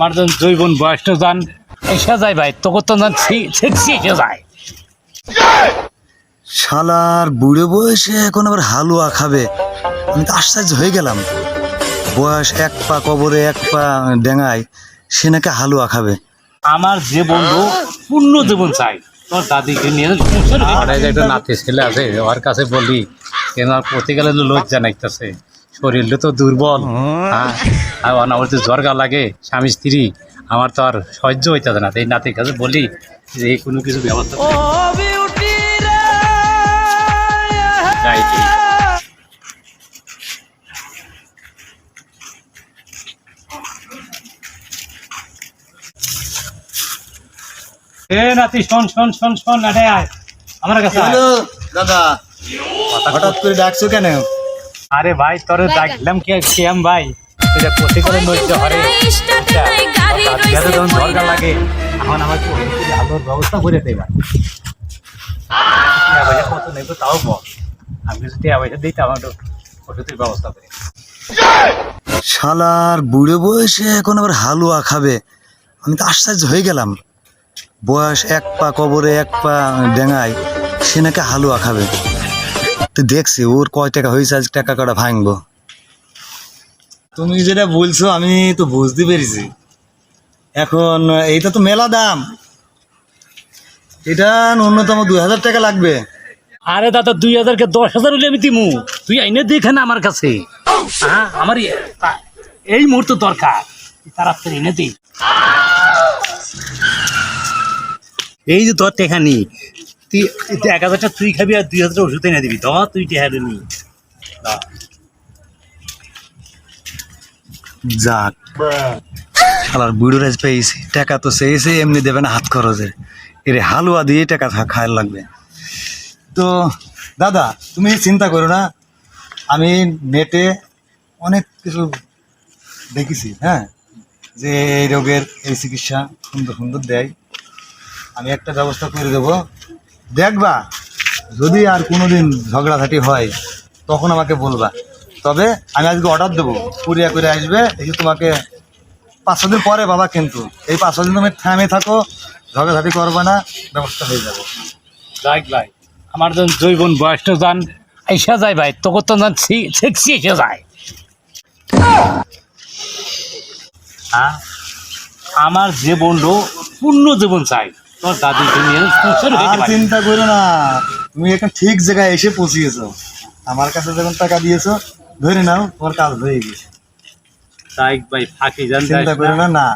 আমার তো জৈবন বয়সটা যান এসে যায় ভাই তোকে তো না ছেড়ছি এসে যায়। শালার বুড়ো বয়সে এখন আবার হালুয়া খাবে। আমি তো আশ্চর্য হয়ে গেলাম। বয়স এক পা কবরে এক পা ডেঙায় সে নাকি হালুয়া খাবে। আমার যে বন্ধু পূর্ণ জীবন চাই তোর দাদিকে নিয়ে আমার একটা নাতি ছেলে আছে ওর কাছে বলি কেন তো লজ্জা নাইতেছে। শরীরটা তো দুর্বল। হ্যাঁ আমার তো জ্বর গা লাগে স্বামী স্ত্রী। আমার তো আর সহ্য হইতেছে না। এই নাতির কাছে বলি যে কোনো কিছু ব্যবস্থা। এ নাতি শোন শোন শোন শোন এটাই আয়। আমার কাছে। দাদা। হঠাৎ করে ডাকছো কেন? আরে ভাই তোরে ডাকলাম কে কেম ভাই? এটা প্রতি করে নইতে হরে। যখন দরকার লাগে এখন আমার আলোর ব্যবস্থা করে টাকা পয়সা কত নেব তাও বল। আমি যদি পয়সা দিই তো আমার একটু ওষুধের ব্যবস্থা করে। শালার বুড়ো বয়সে এখন আবার হালুয়া খাবে। আমি তো আশ্চর্য হয়ে গেলাম। বয়স এক পা কবরে এক পা ডেঙায় সে নাকি হালুয়া খাবে। তো দেখছি ওর কয় টাকা হয়েছে আজ টাকা কটা ভাঙবো। তুমি যেটা বলছো আমি তো বুঝতে পেরেছি। এখন এইটা তো মেলা দাম। এটা ন্যূনতম দুই হাজার টাকা লাগবে। আরে দাদা দুই হাজারকে দশ হাজার হলে আমি দিমু। তুই আইনে দেখে না আমার কাছে। হ্যাঁ আমার এই মুহূর্তে দরকার। তাড়াতাড়ি এনে দি। এই যে তোর টেকা নি তুই এক হাজারটা তুই খাবি আর দুই হাজার ওষুধ এনে দিবি। দ তুই টেকা নি। যাক। শালার বুড়ো রাজ পেয়েছি। টাকা তো চেয়েছে, এমনি দেবে না হাত খরচের। এর হালুয়া দিয়ে টাকা খায় লাগবে। তো, দাদা, তুমি চিন্তা করো না। আমি নেটে অনেক কিছু দেখেছি হ্যাঁ? যে এই রোগের এই চিকিৎসা সুন্দর সুন্দর দেয়। আমি একটা ব্যবস্থা করে দেবো। দেখবা, যদি আর কোনো দিন ঝগড়াঝাটি হয়, তখন আমাকে বলবা। তবে আমি আজকে অর্ডার দেবো। কুরিয়া করে আসবে, দেখি তোমাকে পাঁচ ছ দিন পরে বাবা কিন্তু। এই পাঁচ ছ দিন তুমি থামে থাকো, ঝগড়াঝাটি করবে না, ব্যবস্থা হয়ে যাবে। যাই ভাই আমার যখন জৈবন বয়সটা যান এসে যায় ভাই, তোকে তো না ছেড়ছি এসে যায়। আমার যে বন্ধু পূর্ণ জীবন চাই তোর সংসার হয়ে আর চিন্তা করো না। তুমি এখন ঠিক জায়গায় এসে পৌঁছিয়েছো। আমার কাছে যখন টাকা দিয়েছ ধরে নাও তোমার কাজ হয়ে গেছে। তাই ভাই ফাঁকি জান চিন্তা করো না। না।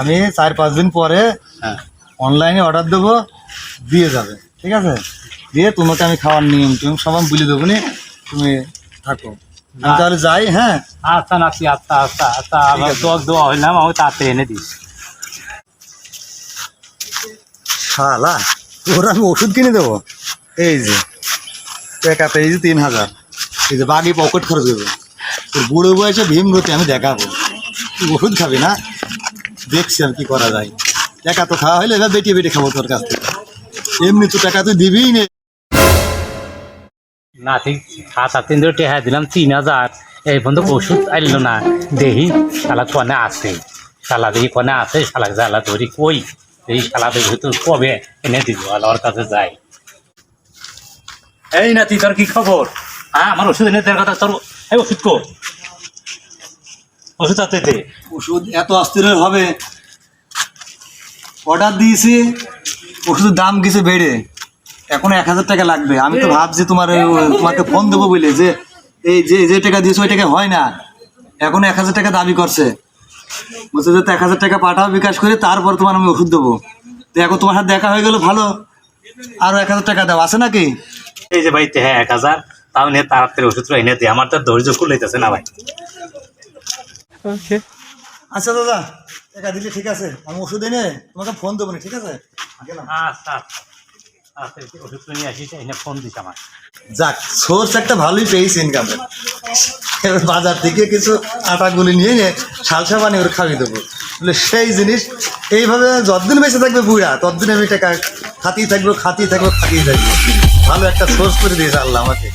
আমি চার পাঁচ দিন পরে হ্যাঁ। অনলাইনে অর্ডার দেবো দিয়ে যাবে। ঠিক আছে? দিয়ে তোমাকে আমি খাওয়ার নিয়ম তুমি সবাই বলে দেবো নি। তুমি থাকো। আমি তাহলে যাই হ্যাঁ? আচ্ছা নাচি আচ্ছা আচ্ছা আচ্ছা। আবার দোয়া দোয়া হইলাম আমি তাতে এনে দিস। শালা, ওর আমি ওষুধ কিনে দেবো। এই যে টাকাতে এই যে তিন হাজার। এই যে বাকি পকেট খরচ দেবো তোর বুড়ো বয়সে ভীমরতি আমি দেখাবো। তুই ওষুধ খাবি না? দেখছি আর কি করা যায়। টাকা তো খাওয়া হইলে এবার বেটিয়ে বেটে খাব তোর কাছ থেকে। এমনি তো টাকা তুই দিবিই নে। না, ঠিক, সাত আট দিন ধরে টেহা দিলাম, তিন হাজার। এই পর্যন্ত ওষুধ আইলো না। দেহি, শালা কনে আছে? শালা দেখি কনে আছে? শালা জ্বালা ধরি কই? এই কবে এনে দিব ওর কাছে যাই। এই নাতি তোর কি খবর? হ্যাঁ আমার ওষুধ এনে দেওয়ার কথা তোর এই ওষুধ কো? ওষুধ দে। ওষুধ এত অস্থির হবে অর্ডার দিয়েছি ওষুধের দাম কিছু বেড়ে। এখন এক হাজার টাকা লাগবে। আমি তো ভাবছি তোমার তোমাকে ফোন দেবো বলে যে এই যে যে টাকা দিয়েছ ওই টাকা হয় না। এখন এক হাজার টাকা দাবি করছে। বলছে যে এক হাজার টাকা পাঠাও বিকাশ করে তারপর তোমার আমি ওষুধ দেবো। তো এখন তোমার সাথে দেখা হয়ে গেল ভালো। আরও এক হাজার টাকা দাও আছে নাকি? এই যে ভাই হ্যাঁ এক হাজার। তাও নিয়ে তাড়াতাড়ি ওষুধটা এনে দে আমার তো ধৈর্য কুলাইতেছে না ভাই। আচ্ছা দাদা টাকা দিলে ঠিক আছে আমি ওষুধ এনে তোমাকে ফোন দেবো না ঠিক আছে? আচ্ছা আচ্ছা। ওষুধ নিয়ে আসিস এনে ফোন দিস আমার যাক সোর্স একটা ভালোই পেয়েছি ইনকামের এবার বাজার থেকে কিছু আটাগুলি নিয়ে নিয়ে সালসা বানিয়ে ওর খাইয়ে দেবো। বলে সেই জিনিস এইভাবে যতদিন বেঁচে থাকবে বুড়া ততদিন আমি টাকা খাতেই থাকব খাতেই থাকব খাতেই থাকব। ভালো একটা সোর্স করে দিয়েছে আল্লাহ আমাকে।